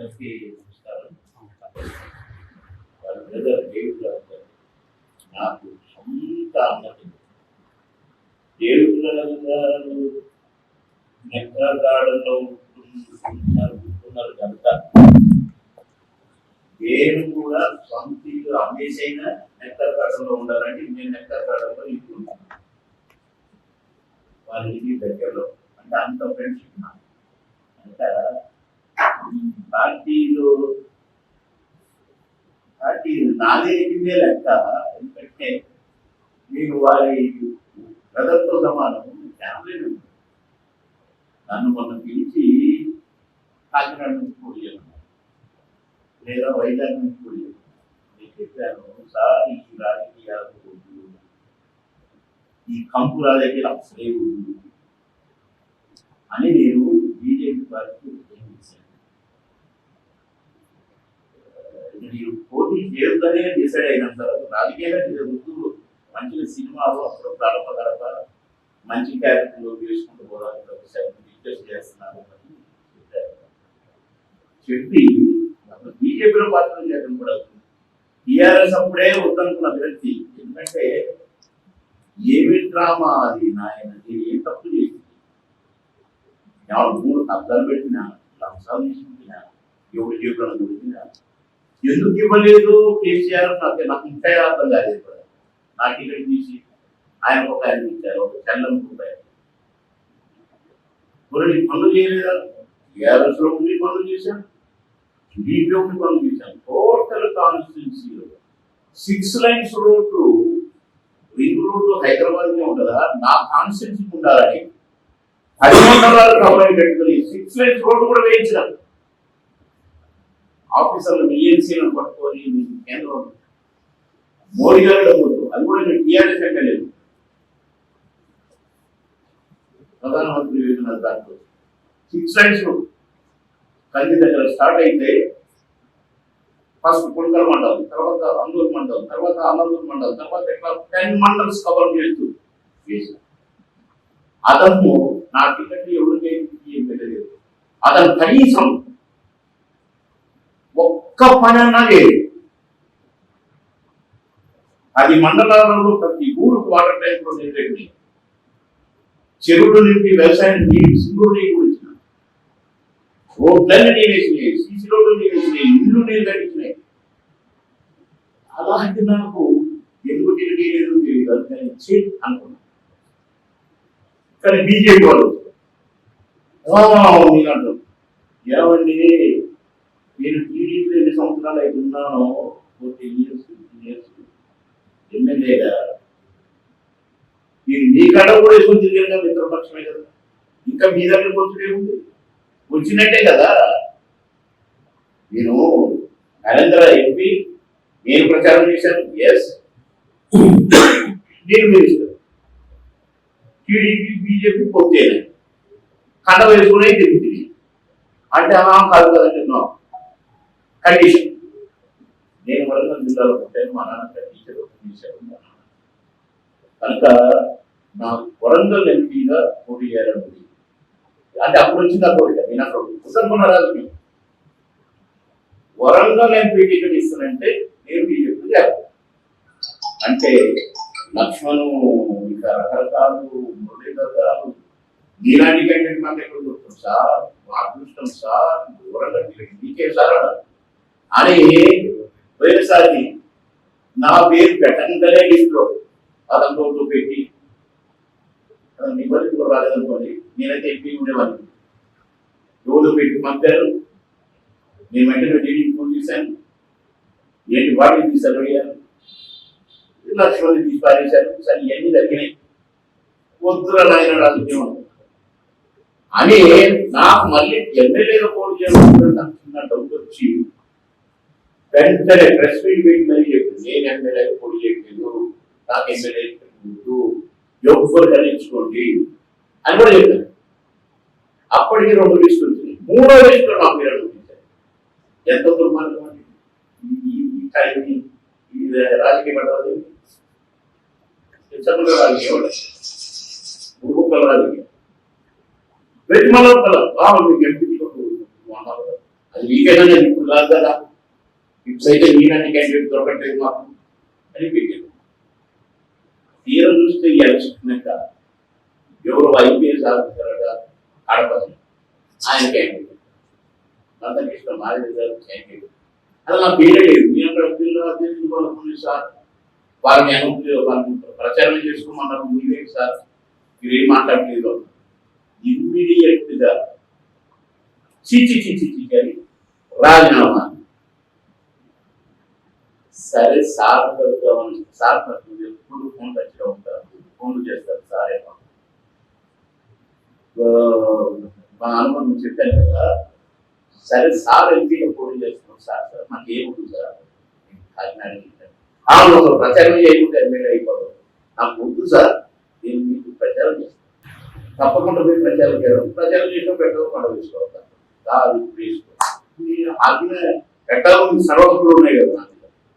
అందరికీ నమస్కారం వాళ్ళ బ్రదర్ డేవిడ్ నాకు సొంత అన్నది డేవిడ్ గారు నెక్కగాడలో ఉంటున్నారు ఉంటున్నారు కనుక నేను కూడా సొంత ఇల్లు అమ్మేసైనా నెక్కగాడలో ఉండాలంటే నేను నెక్కగాడలో ఇప్పుడు ఉంటాను వాళ్ళ ఇంటి దగ్గరలో. అంటే అంత ఫ్రెండ్షిప్ నాకు. అంటే పార్టీలో పార్టీ నాదే లెక్క. ఎందుకంటే నేను వారి బ్రదర్తో సమానం ఫ్యామిలీ నన్ను మొన్న పిలిచి కాకినాడ నుంచి పోయి లేదా వైజాగ్ నుంచి పోయి నేను చెప్పాను సార్ ఈ రాజకీయాలు వద్దు. ఈ కంపు రాజకీయాలు అసలే వద్దు. అని నేను బీజేపీ పార్టీకి ఉద్యమించాను మీరు పోటీ చేయొద్దనే డిసైడ్ అయినంత వరకు రాజకీయంగా మీరు ముందు మంచి సినిమాలు అప్పుడు గడప గడప మంచి క్యారెక్టర్లు వేసుకుంటూ పోవడానికి ఒకసారి డిస్కస్ చేస్తున్నారు అని చెప్పి అప్పుడు బీజేపీలో పాత్ర చేయడం కూడా టీఆర్ఎస్ అప్పుడే వద్దనుకున్న వ్యక్తి ఎందుకంటే ఏమి డ్రామా అది నాయన? నేను ఏం తప్పు చేసింది? మూడు అర్థాలు పెట్టినా లంచాలు తీసుకుంటున్నా ఎవరు జీవితంలో దొరికినా ఎందుకు ఇవ్వలేదు? కేసీఆర్ నాకు నాకు ఇంకా అర్థం కాలేదు నాకు ఇక్కడ తీసి ఆయన ఒక ఆయన ఇచ్చారు ఒక చల్లం రూపాయలు పనులు చేయలేదా? టీఆర్ఎస్లో ఉండి పనులు చేశాను టీడీపీ ఉండి పనులు చేశాను టోటల్ కాన్స్టిట్యున్సీలో. Six lines road ring road Hyderabad ఉంటుందా నా కాన్స్టిట్యున్సీ ఉండాలని. పది మండలాలు కంపెనీ పెట్టుకుని సిక్స్ లైన్స్ రోడ్డు కూడా వేయించిన ఆఫీసర్లు బిఎన్సీలను పట్టుకొని మీకు కేంద్రం మోడీ గారు డబ్బులు అది కూడా నేను టీఆర్ఎస్ అంటే లేదు. ప్రధానమంత్రి యోజన దాంట్లో. సిక్స్ లైన్స్ కంది దగ్గర స్టార్ట్ అయితే ఫస్ట్ పుల్కల్ మండలం తర్వాత అందూరు మండలం తర్వాత అనంతూరు మండలం తర్వాత ఇట్లా టెన్ మండల్స్ కవర్ చేస్తూ. అతను నా టికెట్ ఎవరికైతే అతను కనీసం ఒక్క పనన్నా అన్నా లేదు పది మండలాలలో ప్రతి ఊరు వాటర్ ట్యాంక్లో నీళ్ళు చెరువులు నింపి వ్యవసాయం నీళ్ళు సింగూరు నీరు కూడా ఇచ్చిన. రోడ్లన్నీ నీరు వేసినాయి సీసీ రోడ్లు నీరు వేసినాయి ఇల్లు నీరు కట్టించినాయి. అలాంటి నాకు ఎందుకు తిరిగి తెలియదు అని ఛీ అనుకున్నాను కానీ బీజేపీ వాళ్ళు మీరు అంటారు. ఏమండి? నేను టీడీపీలో ఎన్ని సంవత్సరాలు అయితే ఉన్నానో ఫోర్టీన్ ఇయర్స్ ఫిఫ్టీన్ ఇయర్స్ ఎమ్మెల్యేగా మీరు మీ కాడ కూడా వేసుకొని కదా మిత్రపక్షమే కదా. ఇంకా మీ దగ్గర వచ్చుడే ఉంది వచ్చినట్టే కదా. నేను నరేంద్ర ఎంపీ నేను ప్రచారం చేశాను. ఎస్ నేను మినిస్టర్ టీడీపీ బీజేపీ పొత్తేనే కండ వేసుకునే తిరుగుతుంది అంటే అలా కాదు కదండి నో కండిషన్. నేను వరంగల్ జిల్లాలో పుట్టాను మా నాన్న టీచర్ చేశారు కనుక నా వరంగల్ ఎంపీగా పోటీ చేయాలని అంటే అప్పుడు వచ్చింది ఆ కోరిక వినప్పుడు ఉత్తర్మన్న రాజకీయం వరంగల్ ఎంపీ టికెట్ ఇస్తానంటే నేను బీజేపీ చేయాలి అంటే లక్ష్మణు ఇక రకరకాలు మురళీధర్ గారు నీలాంటి కంటే మాకు ఎక్కడ దొరుకుతుంది సార్ మా అదృష్టం సార్ వరంగల్ టికెట్ నీకే సార్ అన్నారు. అని పోయినసారి నా పేరు పెట్టంగానే లిస్ట్లో అతనితో ఓట్లు పెట్టి. అతను మీ బలి రాలేదనుకోండి నేనైతే ఎంపీ ఉండేవాడిని. రోడ్డు పెట్టి పంపారు? నేను వెంటనే టీడీపీ ఫోన్ చేశాను. ఏంటి వాటిని తీసారు అడిగాను లక్ష్మణ్ తీసి పారేశారు. సరే ఇవన్నీ జరిగినాయి. వద్దురా నాయన రాజకీయం అని నాకు మళ్ళీ ఎమ్మెల్యేలు పోటీ చేయాలనుకుంటే డౌట్ వచ్చి వెంటనే ప్రెస్ మీట్ పెట్టి మరీ చెప్పింది నేను ఎమ్మెల్యే పోటీ చేయట్లేదు నాకు ఎమ్మెల్యే వద్దు ఎవ్వరు కలిగించుకోండి అని కూడా చెప్పాను. అప్పటికి రెండు లిస్టులు వచ్చినాయి. మూడో లిస్టులో నా పేరు అడుగుతారు ఎంత దుర్మార్గం అండి? ఈ- ఈ- ఈ టైంకి ఇది రాజకీయ పడ్డది చదువుల రాజకీయం ఉరుకుల రాజకీయం. వెతిమల కల బాగుంది ఎంపీ అది మీకైనా? ఇప్పుడు కాదు కదా. ఇప్పుడైతే అయితే మీలాంటి క్యాండిడేట్ దొరకట్లేదు మాకు? అని పెట్టారు తీరం చూస్తే ఈ అలసినాక ఎవరు ఐపీఎస్ ఆఫీసర్ ఆడపడి ఆయన క్యాండిడేట్ అంతకు ఇష్టం మాది గారు క్యాండిడేట్ అలా నా పేరే లేదు. అక్కడ జిల్లా అధ్యక్షులు సార్. వారిని అనుమతి వాళ్ళని ప్రచారం చేసుకోమన్నారు మీరే సార్. మీరు ఏం మాట్లాడలేదు ఇమ్మీడియట్గా చీచి చీచి చీచి అని రాజీనామా సరే సార్ కలుద్దామని సార్ నాకు ఎప్పుడు ఫోన్ టచ్లో ఉంటారు. ఫోన్లు చేస్తారు సార్ ఏమో ఆ, మా అనుభవం చెప్పాను కదా. సరే సార్ ఎంపీగా పోటీ చేస్తున్నాం సార్ సార్. నాకు ఏముంటుంది సార్? కాకినాడ అవును ఒక ప్రచారం చేయకుండా ఎమ్మెల్యే అయిపోతాం. నాకు వద్దు సార్. నేను మీకు ప్రచారం చేస్తాను. తప్పకుండా మీరు ప్రచారం చేయడం ప్రచారం చేసిన పెట్టడం పండుగ తీసుకోవాలి కాదు తీసుకోవాలి ఆజ్ఞ పెట్టాలని సర్వస్సులు ఉన్నాయి కదా.